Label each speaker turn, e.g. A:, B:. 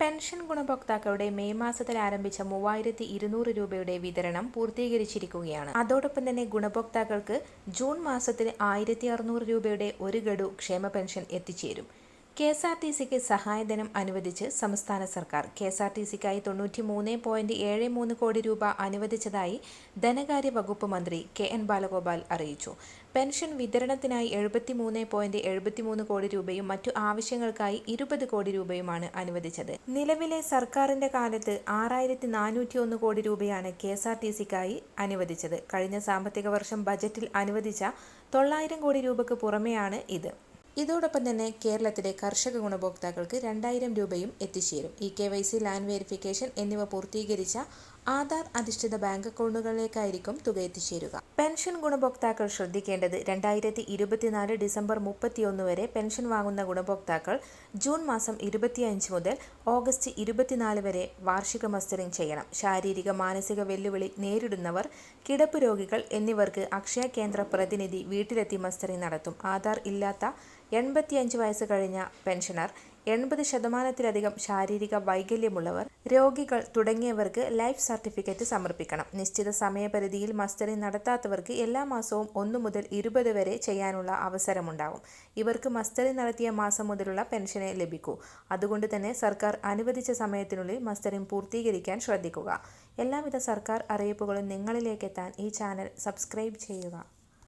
A: Pension ഗുണഭോക്താക്കളുടെ May മാസത്തിൽ ആരംഭിച്ച മൂവായിരത്തി ഇരുന്നൂറ് രൂപയുടെ വിതരണം പൂർത്തീകരിച്ചിരിക്കുകയാണ്. അതോടൊപ്പം തന്നെ ഗുണഭോക്താക്കൾക്ക് ജൂൺ മാസത്തിൽ ആയിരത്തി അറുന്നൂറ് രൂപയുടെ ഒരു ഗഡു ക്ഷേമ പെൻഷൻ എത്തിച്ചേരും. കെ എസ് ആർ ടി സിക്ക് സഹായധനം അനുവദിച്ച് സംസ്ഥാന സർക്കാർ കെ എസ് ആർ ടി സിക്കായി തൊണ്ണൂറ്റി മൂന്ന് പോയിന്റ് ഏഴ് മൂന്ന് കോടി രൂപ അനുവദിച്ചതായി ധനകാര്യ വകുപ്പ് മന്ത്രി കെ എൻ ബാലഗോപാൽ അറിയിച്ചു. പെൻഷൻ വിതരണത്തിനായി എഴുപത്തി മൂന്ന് പോയിന്റ് എഴുപത്തി മൂന്ന് കോടി രൂപയും മറ്റു ആവശ്യങ്ങൾക്കായി ഇരുപത് കോടി രൂപയുമാണ് അനുവദിച്ചത്. നിലവിലെ സർക്കാരിന്റെ കാലത്ത് ആറായിരത്തി നാനൂറ്റി ഒന്ന് കോടി രൂപയാണ് കെ എസ് ആർ ടി സിക്കായി അനുവദിച്ചത്. കഴിഞ്ഞ സാമ്പത്തിക വർഷം ബജറ്റിൽ അനുവദിച്ച തൊള്ളായിരം കോടി രൂപയ്ക്ക് പുറമെയാണ് ഇത്. ഇതോടൊപ്പം തന്നെ കേരളത്തിലെ കർഷക ഗുണഭോക്താക്കൾക്ക് രണ്ടായിരം രൂപയും എത്തിച്ചേരും. E K Y C land verification എന്നിവ പൂർത്തീകരിച്ച ആധാർ അധിഷ്ഠിത ബാങ്ക് അക്കൗണ്ടുകളിലേക്കായിരിക്കും തുക എത്തിച്ചേരുക. പെൻഷൻ ഗുണഭോക്താക്കൾ ശ്രദ്ധിക്കേണ്ടത് രണ്ടായിരത്തി ഇരുപത്തിനാല് ഡിസംബർ മുപ്പത്തിയൊന്ന് വരെ പെൻഷൻ വാങ്ങുന്ന ഗുണഭോക്താക്കൾ ജൂൺ മാസം ഇരുപത്തിയഞ്ച് മുതൽ ഓഗസ്റ്റ് ഇരുപത്തിനാല് വരെ വാർഷിക മസ്റ്ററിംഗ് ചെയ്യണം. ശാരീരിക മാനസിക വെല്ലുവിളി നേരിടുന്നവർ കിടപ്പ് രോഗികൾ എന്നിവർക്ക് അക്ഷയ കേന്ദ്ര പ്രതിനിധി വീട്ടിലെത്തി മസ്റ്ററിംഗ് നടത്തും. ആധാർ ഇല്ലാത്ത എൺപത്തിയഞ്ച് വയസ്സ് കഴിഞ്ഞ പെൻഷനർ എൺപത് ശതമാനത്തിലധികം ശാരീരിക വൈകല്യമുള്ളവർ രോഗികൾ തുടങ്ങിയവർക്ക് ലൈഫ് സർട്ടിഫിക്കറ്റ് സമർപ്പിക്കണം. നിശ്ചിത സമയപരിധിയിൽ മസ്റ്ററിംഗ് നടത്താത്തവർക്ക് എല്ലാ മാസവും ഒന്ന് മുതൽ ഇരുപത് വരെ ചെയ്യാനുള്ള അവസരമുണ്ടാകും. ഇവർക്ക് മസ്റ്ററിംഗ് നടത്തിയ മാസം മുതലുള്ള പെൻഷനെ ലഭിക്കൂ. അതുകൊണ്ട് തന്നെ സർക്കാർ അനുവദിച്ച സമയത്തിനുള്ളിൽ മസ്റ്ററിംഗ് പൂർത്തീകരിക്കാൻ ശ്രദ്ധിക്കുക. എല്ലാവിധ സർക്കാർ അറിയിപ്പുകളും നിങ്ങളിലേക്കെത്താൻ ഈ ചാനൽ സബ്സ്ക്രൈബ് ചെയ്യുക.